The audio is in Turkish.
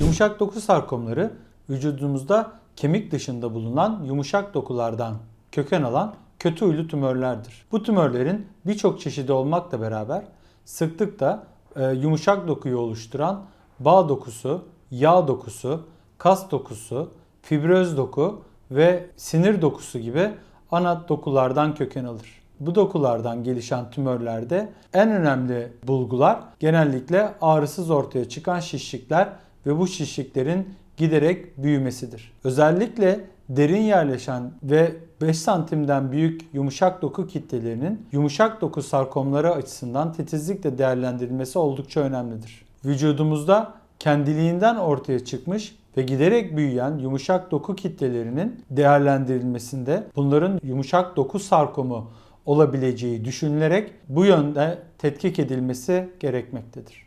Yumuşak doku sarkomları vücudumuzda kemik dışında bulunan yumuşak dokulardan köken alan kötü huylu tümörlerdir. Bu tümörlerin birçok çeşidi olmakla beraber sıklıkla e, yumuşak dokuyu oluşturan bağ dokusu, yağ dokusu, kas dokusu, fibröz doku ve sinir dokusu gibi ana dokulardan köken alır. Bu dokulardan gelişen tümörlerde en önemli bulgular genellikle ağrısız ortaya çıkan şişlikler ve bu şişliklerin giderek büyümesidir. Özellikle derin yerleşen ve 5 santimden büyük yumuşak doku kitlelerinin yumuşak doku sarkomları açısından titizlikle değerlendirilmesi oldukça önemlidir. Vücudumuzda kendiliğinden ortaya çıkmış ve giderek büyüyen yumuşak doku kitlelerinin değerlendirilmesinde bunların yumuşak doku sarkomu olabileceği düşünülerek bu yönde tetkik edilmesi gerekmektedir.